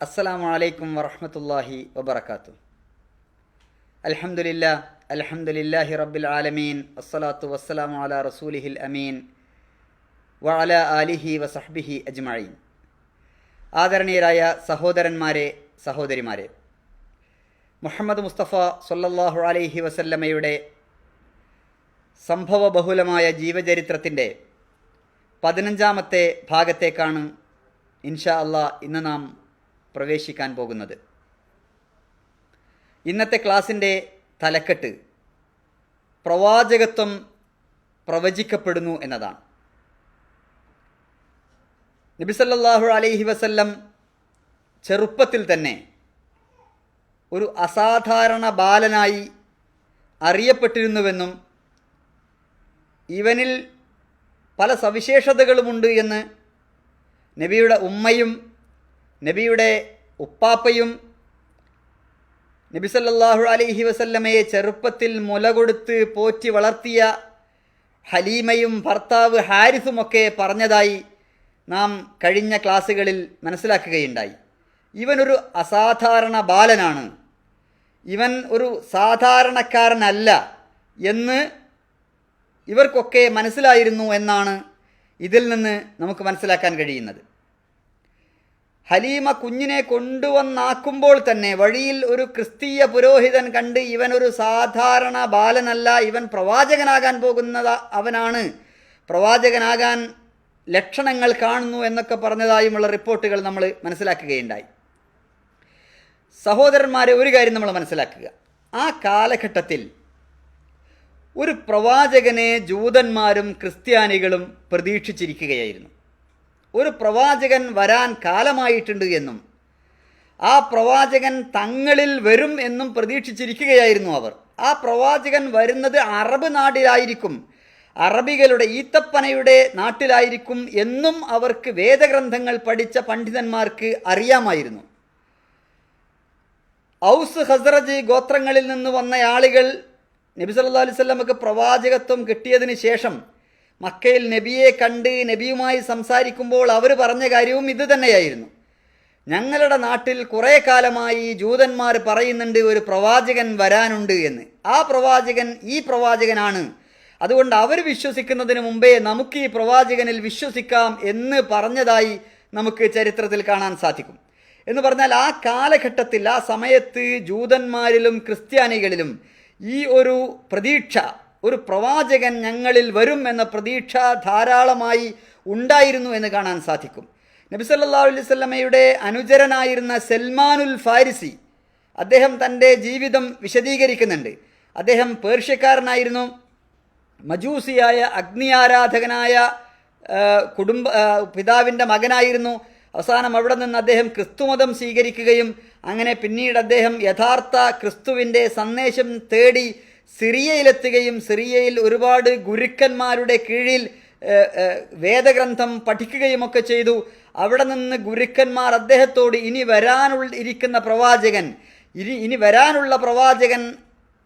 അസ്സലാമു അലൈക്കും വറഹ്മത്തുള്ളാഹി വബറകാത്തു. അൽഹംദുലില്ലാ അൽഹംദുലില്ലാഹി റബ്ബിൽ ആലമീൻ വസ്സലാത്തു വസ്സലാമു അല റസൂലിഹിൽ അമീൻ വഅല ആലിഹി വസഹ്ബിഹി അജ്മഈൻ. ആദരണീയരായ സഹോദരന്മാരെ സഹോദരിമാരെ മുഹമ്മദ് മുസ്തഫ സല്ലല്ലാഹു അലൈഹി വസല്ലമയുടെ സംഭവബഹുലമായ ജീവചരിത്രത്തിന്റെ പതിനഞ്ചാമത്തെ ഭാഗത്തേക്കാണ് ഇൻഷാ അള്ളാ ഇന്ന് നാം പ്രവേശിക്കാൻ പോകുന്നത്. ഇന്നത്തെ ക്ലാസിന്റെ തലക്കെട്ട് പ്രവാചകത്വം പ്രവചിക്കപ്പെടുന്നു എന്നതാണ്. നബിസല്ലാഹു അലൈഹി വസല്ലം ചെറുപ്പത്തിൽ തന്നെ ഒരു അസാധാരണ ബാലനായി അറിയപ്പെട്ടിരുന്നുവെന്നും ഇവനിൽ പല സവിശേഷതകളുമുണ്ട് എന്ന് നബിയുടെ ഉമ്മയും നബിയുടെ ഉപ്പാപ്പയും നബി സല്ലല്ലാഹു അലൈഹി വസല്ലമയെ ചെറുപ്പത്തിൽ മുല കൊടുത്ത് പോറ്റി വളർത്തിയ ഹലീമയും ഭർത്താവ് ഹാരിസുമൊക്കെ പറഞ്ഞതായി നാം കഴിഞ്ഞ ക്ലാസ്സുകളിൽ മനസ്സിലാക്കുകയുണ്ടായി. ഇവനൊരു അസാധാരണ ബാലനാണ്. ഇവൻ ഒരു സാധാരണക്കാരനല്ല എന്ന് ഇവർക്കൊക്കെ മനസ്സിലായിരുന്നു എന്നാണ് ഇതിൽ നിന്ന് നമുക്ക് മനസ്സിലാക്കാൻ കഴിയുന്നത്. ഹലീമ കുഞ്ഞിനെ കൊണ്ടുവന്നാക്കുമ്പോൾ തന്നെ വഴിയിൽ ഒരു ക്രിസ്തീയ പുരോഹിതൻ കണ്ട് ഇവൻ ഒരു സാധാരണ ബാലനല്ല ഇവൻ പ്രവാചകനാകാൻ പോകുന്നത് അവനാണ്. പ്രവാചകനാകാൻ ലക്ഷണങ്ങൾ കാണുന്നു എന്നൊക്കെ പറഞ്ഞതായുമുള്ള റിപ്പോർട്ടുകൾ നമ്മൾ മനസ്സിലാക്കുകയുണ്ടായി. സഹോദരന്മാരെ ഒരു കാര്യം നമ്മൾ മനസ്സിലാക്കുക. ആ കാലഘട്ടത്തിൽ ഒരു പ്രവാചകനെ ജൂതന്മാരും ക്രിസ്ത്യാനികളും പ്രതീക്ഷിച്ചിരിക്കുകയായിരുന്നു. ഒരു പ്രവാചകൻ വരാൻ കാലമായിട്ടുണ്ട് എന്നും ആ പ്രവാചകൻ തങ്ങളിൽ വരും എന്നും പ്രതീക്ഷിച്ചിരിക്കുകയായിരുന്നു അവർ. ആ പ്രവാചകൻ വരുന്നത് അറബ് നാടിലായിരിക്കും അറബികളുടെ ഈത്തപ്പനയുടെ നാട്ടിലായിരിക്കും എന്നും അവർക്ക് വേദഗ്രന്ഥങ്ങൾ പഠിച്ച പണ്ഡിതന്മാർക്ക് അറിയാമായിരുന്നു. ഔസ് ഹസ്രജ് ഗോത്രങ്ങളിൽ നിന്ന് വന്ന ആളുകൾ നബി സ്വലമക്ക് പ്രവാചകത്വം കിട്ടിയതിന് ശേഷം മക്കയിൽ നബിയെ കണ്ട് നബിയുമായി സംസാരിക്കുമ്പോൾ അവർ പറഞ്ഞ കാര്യവും ഇത് തന്നെയായിരുന്നു. ഞങ്ങളുടെ നാട്ടിൽ കുറേ കാലമായി ജൂതന്മാർ പറയുന്നുണ്ട് ഒരു പ്രവാചകൻ വരാനുണ്ട് എന്ന്. ആ പ്രവാചകൻ ഈ പ്രവാചകനാണ്. അതുകൊണ്ട് അവർ വിശ്വസിക്കുന്നതിന് മുമ്പേ നമുക്ക് ഈ പ്രവാചകനിൽ വിശ്വസിക്കാം എന്ന് പറഞ്ഞതായി നമുക്ക് ചരിത്രത്തിൽ കാണാൻ സാധിക്കും. എന്ന് പറഞ്ഞാൽ ആ കാലഘട്ടത്തിൽ ആ സമയത്ത് ജൂതന്മാരിലും ക്രിസ്ത്യാനികളിലും ഈ ഒരു പ്രതീക്ഷ ഒരു പ്രവാചകൻ ഞങ്ങളിൽ വരും എന്ന പ്രതീക്ഷ ധാരാളമായി ഉണ്ടായിരുന്നു എന്ന് കാണാൻ സാധിക്കും. നബി സല്ലാ അലൈഹി സ്വല്ലമയുടെ അനുചരനായിരുന്ന സൽമാനുൽ ഫാരിസി അദ്ദേഹം തന്റെ ജീവിതം വിശദീകരിക്കുന്നുണ്ട്. അദ്ദേഹം പേർഷ്യക്കാരനായിരുന്നു. മജൂസിയായ അഗ്നി ആരാധകനായ കുടുംബ പിതാവിന്റെ മകനായിരുന്നു. അവസാനം അവിടെ നിന്ന് അദ്ദേഹം ക്രിസ്തുമതം സ്വീകരിക്കുകയും അങ്ങനെ പിന്നീട് അദ്ദേഹം യഥാർത്ഥ ക്രിസ്തുവിന്റെ സന്ദേശം തേടി സിറിയയിലെത്തുകയും സിറിയയിൽ ഒരുപാട് ഗുരുക്കന്മാരുടെ കീഴിൽ വേദഗ്രന്ഥം പഠിക്കുകയും ഒക്കെ ചെയ്തു. അവിടെ നിന്ന് ഗുരുക്കന്മാർ അദ്ദേഹത്തോട് ഇനി വരാനുള്ള ഇരിക്കുന്ന പ്രവാചകൻ ഇനി ഇനി വരാനുള്ള പ്രവാചകൻ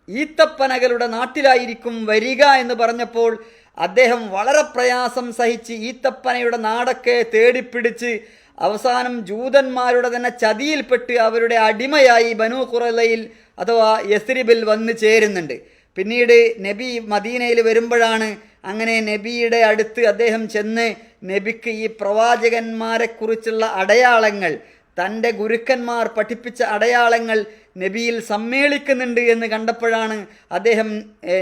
ഈത്തപ്പനകളുടെ നാട്ടിലായിരിക്കും വരിക എന്ന് പറഞ്ഞപ്പോൾ അദ്ദേഹം വളരെ പ്രയാസം സഹിച്ച് ഈത്തപ്പനയുടെ നാടൊക്കെ തേടിപ്പിടിച്ച് അവസാനം ജൂതന്മാരുടെ തന്നെ ചതിയിൽപ്പെട്ട് അവരുടെ അടിമയായി ബനു കുറലയിൽ അഥവാ യസ്രിബിൽ വന്ന് ചേരുന്നുണ്ട്. പിന്നീട് നബി മദീനയിൽ വരുമ്പോഴാണ് അങ്ങനെ നബിയുടെ അടുത്ത് അദ്ദേഹം ചെന്ന് നബിക്ക് ഈ പ്രവാചകന്മാരെക്കുറിച്ചുള്ള അടയാളങ്ങൾ തന്റെ ഗുരുക്കന്മാർ പഠിപ്പിച്ച അടയാളങ്ങൾ നബിയിൽ സമ്മേളിക്കുന്നുണ്ട് എന്ന് കണ്ടപ്പോഴാണ് അദ്ദേഹം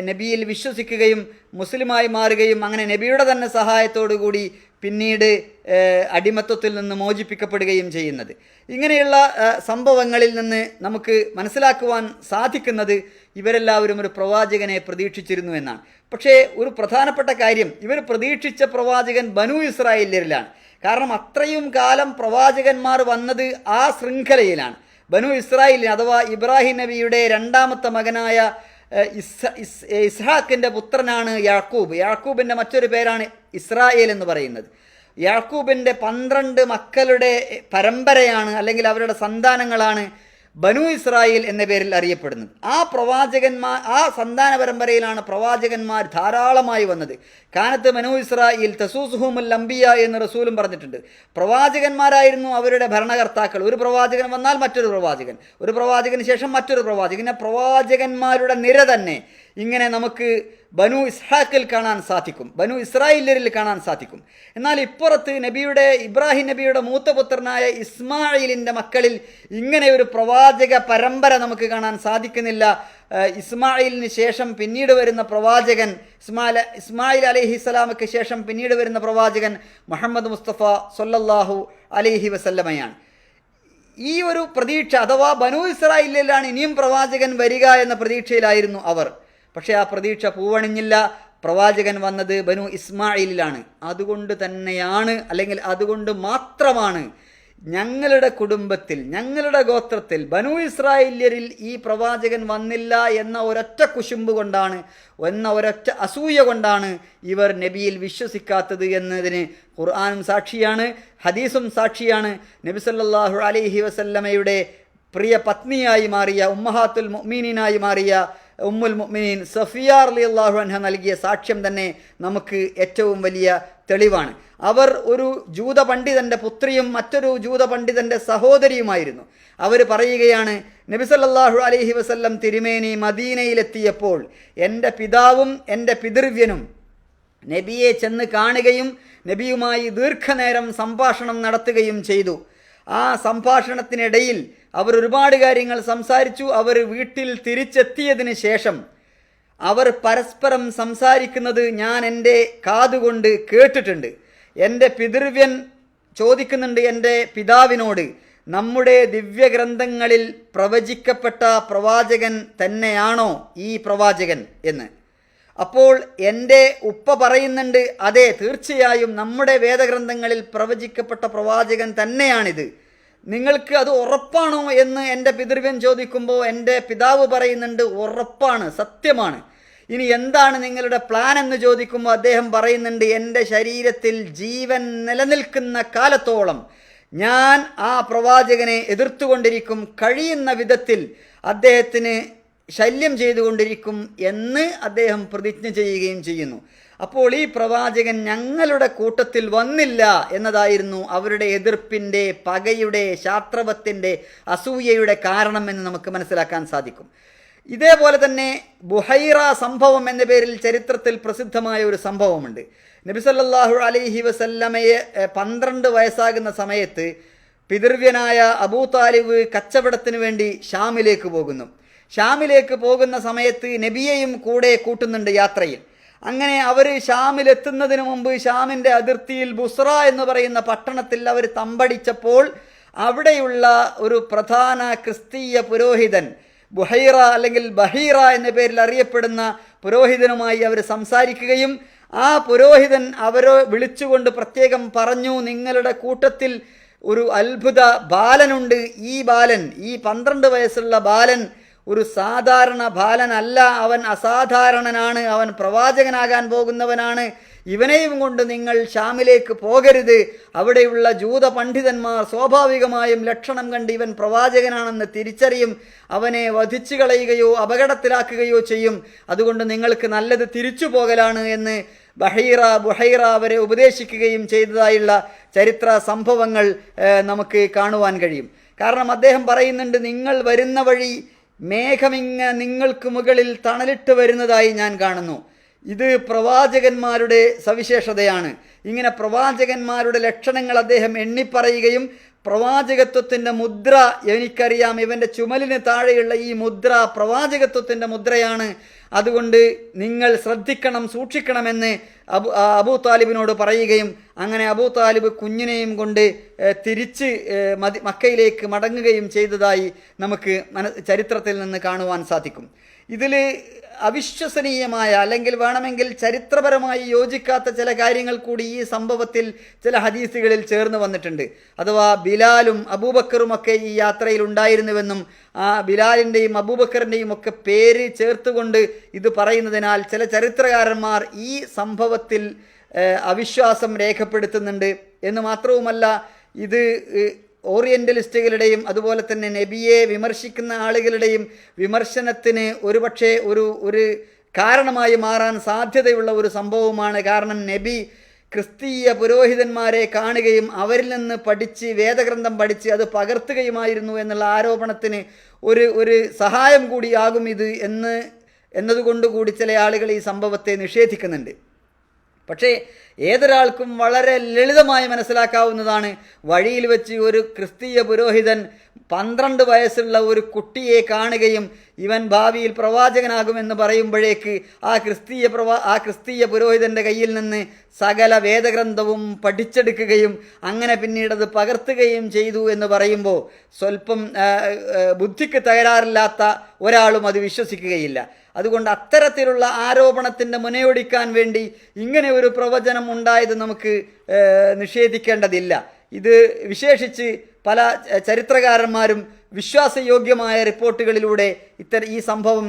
നബിയിൽ വിശ്വസിക്കുകയും മുസ്ലിമായി മാറുകയും അങ്ങനെ നബിയുടെ തന്നെ കൂടി പിന്നീട് അടിമത്വത്തിൽ നിന്ന് മോചിപ്പിക്കപ്പെടുകയും ചെയ്യുന്നത്. ഇങ്ങനെയുള്ള സംഭവങ്ങളിൽ നിന്ന് നമുക്ക് മനസ്സിലാക്കുവാൻ സാധിക്കുന്നത് ഇവരെല്ലാവരും ഒരു പ്രവാചകനെ പ്രതീക്ഷിച്ചിരുന്നു എന്നാണ്. പക്ഷേ ഒരു പ്രധാനപ്പെട്ട കാര്യം ഇവർ പ്രതീക്ഷിച്ച പ്രവാചകൻ ബനു ഇസ്രായേലിലാണ് കാരണം അത്രയും കാലം പ്രവാചകന്മാർ വന്നത് ആ ശൃംഖലയിലാണ്. ബനു ഇസ്രായേലിന് അഥവാ ഇബ്രാഹിം നബിയുടെ രണ്ടാമത്തെ മകനായ ഇസ് ഇസ്ഹാക്കിന്റെ പുത്രനാണ് യാക്കൂബ്. യാക്കൂബിന്റെ മറ്റൊരു പേരാണ് ഇസ്രായേൽ എന്ന് പറയുന്നത്. യാക്കൂബിന്റെ പന്ത്രണ്ട് മക്കളുടെ പരമ്പരയാണ് അല്ലെങ്കിൽ അവരുടെ സന്താനങ്ങളാണ് ബനു ഇസ്രായേൽ എന്ന പേരിൽ അറിയപ്പെടുന്നത്. ആ പ്രവാചകന്മാർ ആ സന്താന പരമ്പരയിലാണ് പ്രവാചകന്മാർ ധാരാളമായി വന്നത്. കാനത്ത് ബനു ഇസ്രായേൽ തസൂസുഹുമുൽ അംബിയ എന്ന് റസൂലും പറഞ്ഞിട്ടുണ്ട്. പ്രവാചകന്മാരായിരുന്നു അവരുടെ ഭരണകർത്താക്കൾ. ഒരു പ്രവാചകൻ വന്നാൽ മറ്റൊരു പ്രവാചകൻ. ഒരു പ്രവാചകന് ശേഷം മറ്റൊരു പ്രവാചകൻ. പ്രവാചകന്മാരുടെ നിര തന്നെ. ഇങ്ങനെ നമുക്ക് ബനു ഇസ്ഹാക്കിൽ കാണാൻ സാധിക്കും. ബനു ഇസ്രായേലരിൽ കാണാൻ സാധിക്കും. എന്നാൽ ഇപ്പുറത്ത് നബിയുടെ ഇബ്രാഹിം നബിയുടെ മൂത്തപുത്രനായ ഇസ്മായിലിന്റെ മക്കളിൽ ഇങ്ങനെ ഒരു പ്രവാചക പരമ്പര നമുക്ക് കാണാൻ സാധിക്കുന്നില്ല. ഇസ്മായിലിന് ശേഷം പിന്നീട് വരുന്ന പ്രവാചകൻ ഇസ്മായിൽ ഇസ്മായിൽ അലഹിസ്സലാമക്ക് ശേഷം പിന്നീട് വരുന്ന പ്രവാചകൻ മുഹമ്മദ് മുസ്തഫ സൊല്ലാഹു അലഹി വസല്ലമയാണ്. ഈ ഒരു പ്രതീക്ഷ അഥവാ ബനു ഇസ്രായേലിലാണ് ഇനിയും പ്രവാചകൻ വരിക എന്ന പ്രതീക്ഷയിലായിരുന്നു അവർ. പക്ഷേ ആ പ്രതീക്ഷ പൂവണിഞ്ഞില്ല. പ്രവാചകൻ വന്നത് ബനു ഇസ്മായിലിലാണ് അതുകൊണ്ട് തന്നെയാണ് അല്ലെങ്കിൽ അതുകൊണ്ട് മാത്രമാണ് ഞങ്ങളുടെ കുടുംബത്തിൽ ഞങ്ങളുടെ ഗോത്രത്തിൽ ബനു ഇസ്രായേല്യരിൽ ഈ പ്രവാചകൻ വന്നില്ല എന്ന ഒരൊറ്റ കുശുമ്പ് കൊണ്ടാണ് എന്ന ഒരൊറ്റ അസൂയ കൊണ്ടാണ് ഇവർ നബിയിൽ വിശ്വസിക്കാത്തത് എന്നതിന് ഖുർആാനും സാക്ഷിയാണ് ഹദീസും സാക്ഷിയാണ്. നബി സല്ലല്ലാഹു അലൈഹി വസല്ലമയുടെ പ്രിയ പത്നിയായി മാറിയ ഉമ്മഹാത്തുൽ മൊമീനായി മാറിയ ഉമ്മുൽ മുഅ്മിനീൻ സഫിയ അള്ളാഹു അൻഹ നൽകിയ സാക്ഷ്യം തന്നെ നമുക്ക് ഏറ്റവും വലിയ തെളിവാണ്. അവർ ഒരു ജൂത പണ്ഡിതന്റെ പുത്രിയും മറ്റൊരു ജൂത പണ്ഡിതന്റെ സഹോദരിയുമായിരുന്നു. അവർ പറയുകയാണ് നബിസല്ലാഹു അലൈഹി വസല്ലം തിരുമേനി മദീനയിലെത്തിയപ്പോൾ എന്റെ പിതാവും എന്റെ പിതൃവ്യനും നബിയെ ചെന്ന് കാണുകയും നബിയുമായി ദീർഘനേരം സംഭാഷണം നടത്തുകയും ചെയ്തു. ആ സംഭാഷണത്തിനിടയിൽ അവർ ഒരുപാട് കാര്യങ്ങൾ സംസാരിച്ചു. അവർ വീട്ടിൽ തിരിച്ചെത്തിയതിന് ശേഷം അവർ പരസ്പരം സംസാരിക്കുന്നത് ഞാൻ എന്റെ കാതുകൊണ്ട് കേട്ടിട്ടുണ്ട്. എന്റെ പിതൃവ്യൻ ചോദിക്കുന്നുണ്ട് എന്റെ പിതാവിനോട് നമ്മുടെ ദിവ്യഗ്രന്ഥങ്ങളിൽ പ്രവചിക്കപ്പെട്ട പ്രവാചകൻ തന്നെയാണോ ഈ പ്രവാചകൻ? എന്ന്. അപ്പോൾ എന്റെ ഉപ്പ പറയുന്നുണ്ട് അതെ തീർച്ചയായും നമ്മുടെ വേദഗ്രന്ഥങ്ങളിൽ പ്രവചിക്കപ്പെട്ട പ്രവാചകൻ തന്നെയാണിത്. നിങ്ങൾക്ക് അത് ഉറപ്പാണോ? എന്ന് എന്റെ പിതൃവ്യൻ ചോദിക്കുമ്പോൾ എന്റെ പിതാവ് പറയുന്നുണ്ട് ഉറപ്പാണ് സത്യമാണ്. ഇനി എന്താണ് നിങ്ങളുടെ പ്ലാൻ എന്ന് ചോദിക്കുമ്പോൾ അദ്ദേഹം പറയുന്നുണ്ട് എന്റെ ശരീരത്തിൽ ജീവൻ നിലനിൽക്കുന്ന കാലത്തോളം ഞാൻ ആ പ്രവാചകനെ എതിർത്തുകൊണ്ടിരിക്കും കഴിയുന്ന വിധത്തിൽ അദ്ദേഹത്തിന് ശല്യം ചെയ്തുകൊണ്ടിരിക്കും എന്ന് അദ്ദേഹം പ്രതിജ്ഞ ചെയ്യുകയും ചെയ്യുന്നു. അപ്പോൾ ഈ പ്രവാചകൻ ഞങ്ങളുടെ കൂട്ടത്തിൽ വന്നില്ല എന്നതായിരുന്നു അവരുടെ എതിർപ്പിന്റെ പകയുടെ ശാസ്ത്രവത്തിന്റെ അസൂയയുടെ കാരണം എന്ന് നമുക്ക് മനസ്സിലാക്കാൻ സാധിക്കും. ഇതേപോലെ തന്നെ ബുഹൈറ സംഭവം എന്ന പേരിൽ ചരിത്രത്തിൽ പ്രസിദ്ധമായ ഒരു സംഭവമുണ്ട്. നബിസല്ലാഹു അലൈഹി വസല്ലമയെ പന്ത്രണ്ട് വയസ്സാകുന്ന സമയത്ത് പിതൃവ്യനായ അബൂ താലിബ് കച്ചവടത്തിന് വേണ്ടി ഷാമിലേക്ക് പോകുന്നു. ഷാമിലേക്ക് പോകുന്ന സമയത്ത് നബിയെയും കൂടെ കൂട്ടുന്നുണ്ട് യാത്രയിൽ. അങ്ങനെ അവർ ഷാമിലെത്തുന്നതിന് മുമ്പ് ഷാമിന്റെ അതിർത്തിയിൽ ബുസ്ര എന്ന് പറയുന്ന പട്ടണത്തിൽ അവർ തമ്പടിച്ചപ്പോൾ അവിടെയുള്ള ഒരു പ്രധാന ക്രിസ്തീയ പുരോഹിതൻ ബുഹൈറ അല്ലെങ്കിൽ ബഹീറ എന്ന പേരിൽ അറിയപ്പെടുന്ന പുരോഹിതനുമായി അവർ സംസാരിക്കുകയും ആ പുരോഹിതൻ അവരെ വിളിച്ചുകൊണ്ട് പ്രത്യേകം പറഞ്ഞു നിങ്ങളുടെ കൂട്ടത്തിൽ ഒരു അത്ഭുത ബാലനുണ്ട്. ഈ ബാലൻ ഈ പന്ത്രണ്ട് വയസ്സുള്ള ബാലൻ ഒരു സാധാരണ ബാലനല്ല. അവൻ അസാധാരണനാണ്. അവൻ പ്രവാചകനാകാൻ പോകുന്നവനാണ്. ഇവനെയും കൊണ്ട് നിങ്ങൾ ഷാമിലേക്ക് പോകരുത്. അവിടെയുള്ള ജൂത പണ്ഡിതന്മാർ സ്വാഭാവികമായും ലക്ഷണം കണ്ട് ഇവൻ പ്രവാചകനാണെന്ന് തിരിച്ചറിയും. അവനെ വധിച്ചു കളയുകയോ അപകടത്തിലാക്കുകയോ ചെയ്യും. അതുകൊണ്ട് നിങ്ങൾക്ക് നല്ലത് തിരിച്ചു പോകലാണ് എന്ന് ബഹീറ ബുഹൈറ അവരെ ഉപദേശിക്കുകയും ചെയ്തതായുള്ള ചരിത്ര സംഭവങ്ങൾ നമുക്ക് കാണുവാൻ കഴിയും. കാരണം അദ്ദേഹം പറയുന്നുണ്ട് നിങ്ങൾ വരുന്ന വഴി മേഘമിങ്ങ നിങ്ങൾക്ക് മുകളിൽ തണലിട്ട് വരുന്നതായി ഞാൻ കാണുന്നു. ഇത് പ്രവാചകന്മാരുടെ സവിശേഷതയാണ്. ഇങ്ങനെ പ്രവാചകന്മാരുടെ ലക്ഷണങ്ങൾ അദ്ദേഹം എണ്ണിപ്പറയുകയും പ്രവാചകത്വത്തിന്റെ മുദ്ര എനിക്കറിയാം. ഇവന്റെ ചുമലിന് താഴെയുള്ള ഈ മുദ്ര പ്രവാചകത്വത്തിന്റെ മുദ്രയാണ്. അതുകൊണ്ട് നിങ്ങൾ ശ്രദ്ധിക്കണം സൂക്ഷിക്കണമെന്ന് അബു അബൂ താലിബിനോട് പറയുകയും അങ്ങനെ അബൂ താലിബ് കുഞ്ഞിനെയും കൊണ്ട് തിരിച്ച് മതി മക്കയിലേക്ക് മടങ്ങുകയും ചെയ്തതായി നമുക്ക് മന ചരിത്രത്തിൽ നിന്ന് കാണുവാൻ സാധിക്കും. ഇതിൽ അവിശ്വസനീയമായ അല്ലെങ്കിൽ വേണമെങ്കിൽ ചരിത്രപരമായി യോജിക്കാത്ത ചില കാര്യങ്ങൾ കൂടി ഈ സംഭവത്തിൽ ചില ഹദീസുകളിൽ ചേർന്ന് വന്നിട്ടുണ്ട്. അഥവാ ബിലാലും അബൂബക്കറും ഒക്കെ ഈ യാത്രയിൽ ഉണ്ടായിരുന്നുവെന്നും ആ ബിലാലിന്റെയും അബൂബക്കറിന്റെയും ഒക്കെ പേര് ചേർത്തുകൊണ്ട് ഇത് പറയുന്നതിനാൽ ചില ചരിത്രകാരന്മാർ ഈ സംഭവത്തിൽ അവിശ്വാസം രേഖപ്പെടുത്തുന്നുണ്ട്. എന്ന് മാത്രവുമല്ല ഇത് ഓറിയന്റലിസ്റ്റുകളുടെയും അതുപോലെ തന്നെ നബിയെ വിമർശിക്കുന്ന ആളുകളുടെയും വിമർശനത്തിന് ഒരുപക്ഷെ ഒരു ഒരു കാരണമായി മാറാൻ സാധ്യതയുള്ള ഒരു സംഭവമാണ് കാരണം നബി ക്രിസ്തീയ പുരോഹിതന്മാരെ കാണുകയും അവരിൽ നിന്ന് പഠിച്ച് വേദഗ്രന്ഥം പഠിച്ച് അത് പകർത്തുകയുമായിരുന്നു എന്നുള്ള ആരോപണത്തിന് ഒരു ഒരു സഹായം കൂടിയാകും ഇത് എന്ന് എന്നതുകൊണ്ട് കൂടി ചില ആളുകൾ ഈ സംഭവത്തെ നിഷേധിക്കുന്നുണ്ട്. പക്ഷേ ഏതൊരാൾക്കും വളരെ ലളിതമായി മനസ്സിലാക്കാവുന്നതാണ് വഴിയിൽ വെച്ച് ഒരു ക്രിസ്തീയ പുരോഹിതൻ പന്ത്രണ്ട് വയസ്സുള്ള ഒരു കുട്ടിയെ കാണുകയും ഇവൻ ഭാവിയിൽ പ്രവാചകനാകുമെന്ന് പറയുമ്പോഴേക്ക് ആ ക്രിസ്തീയ പ്രവാ ആ ക്രിസ്തീയ പുരോഹിതന്റെ കയ്യിൽ നിന്ന് സകല വേദഗ്രന്ഥവും പഠിച്ചെടുക്കുകയും അങ്ങനെ പിന്നീട് അത് പകർത്തുകയും ചെയ്തു എന്ന് പറയുമ്പോൾ സ്വല്പം ബുദ്ധിക്ക് തകരാറില്ലാത്ത ഒരാളും അത് വിശ്വസിക്കുകയില്ല. അതുകൊണ്ട് അത്തരത്തിലുള്ള ആരോപണത്തിന്റെ മുനയൊടിക്കാൻ വേണ്ടി ഇങ്ങനെ ഒരു പ്രവചനം ഉണ്ടായത് നമുക്ക് നിഷേധിക്കേണ്ടതില്ല. ഇത് വിശേഷിച്ച് പല ചരിത്രകാരന്മാരും വിശ്വാസയോഗ്യമായ റിപ്പോർട്ടുകളിലൂടെ ഇത്തര ഈ സംഭവം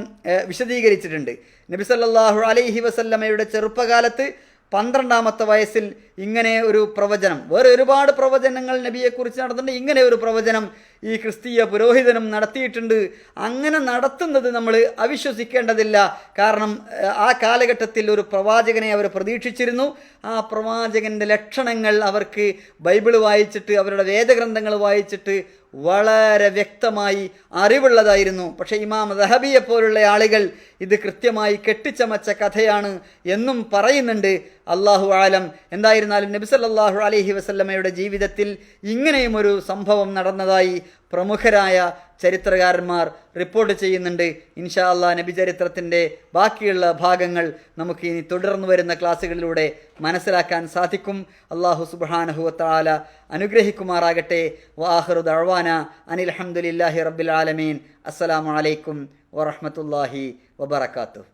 വിശദീകരിച്ചിട്ടുണ്ട്. നബിസല്ലാഹു അലൈഹി വസല്ലമയുടെ ചെറുപ്പകാലത്ത് പന്ത്രണ്ടാമത്തെ വയസ്സിൽ ഇങ്ങനെ ഒരു പ്രവചനം. വേറെ ഒരുപാട് പ്രവചനങ്ങൾ നബിയെക്കുറിച്ച് നടത്തുന്നുണ്ട് ഇങ്ങനെ ഒരു പ്രവചനം ഈ ക്രിസ്തീയ പുരോഹിതനും നടത്തിയിട്ടുണ്ട്. അങ്ങനെ നടത്തുന്നത് നമ്മൾ അവിശ്വസിക്കേണ്ടതില്ല. കാരണം ആ കാലഘട്ടത്തിൽ ഒരു പ്രവാചകനെ അവർ പ്രതീക്ഷിച്ചിരുന്നു. ആ പ്രവാചകന്റെ ലക്ഷണങ്ങൾ അവർക്ക് ബൈബിൾ വായിച്ചിട്ട് അവരുടെ വേദഗ്രന്ഥങ്ങൾ വായിച്ചിട്ട് വളരെ വ്യക്തമായി അറിവുള്ളതായിരുന്നു. പക്ഷേ ഇമാം ദഹബിയെ പോലുള്ള ആളുകൾ ഇത് കൃത്യമായി കെട്ടിച്ചമച്ച കഥയാണ് എന്നും പറയുന്നുണ്ട്. അള്ളാഹു ആലം. എന്തായിരുന്നാലും നബിസല്ലാഹു അലഹി വസല്ലമയുടെ ജീവിതത്തിൽ ഇങ്ങനെയും ഒരു സംഭവം നടന്നതായി പ്രമുഖരായ ചരിത്രകാരന്മാർ റിപ്പോർട്ട് ചെയ്യുന്നുണ്ട്. ഇൻഷാ നബി ചരിത്രത്തിന്റെ ബാക്കിയുള്ള ഭാഗങ്ങൾ നമുക്ക് ഇനി തുടർന്നു വരുന്ന ക്ലാസ്സുകളിലൂടെ മനസ്സിലാക്കാൻ സാധിക്കും. അള്ളാഹു സുബാനഹുവത്താല അനുഗ്രഹിക്കുമാറാകട്ടെ. വാഹറു ദഴവാന അനിൽ അഹമ്മദില്ലാഹി റബ്ബിൽ ആലമീൻ. അസ്സലാമു അലൈക്കും വറഹമത്തല്ലാഹി വബർക്കാത്തു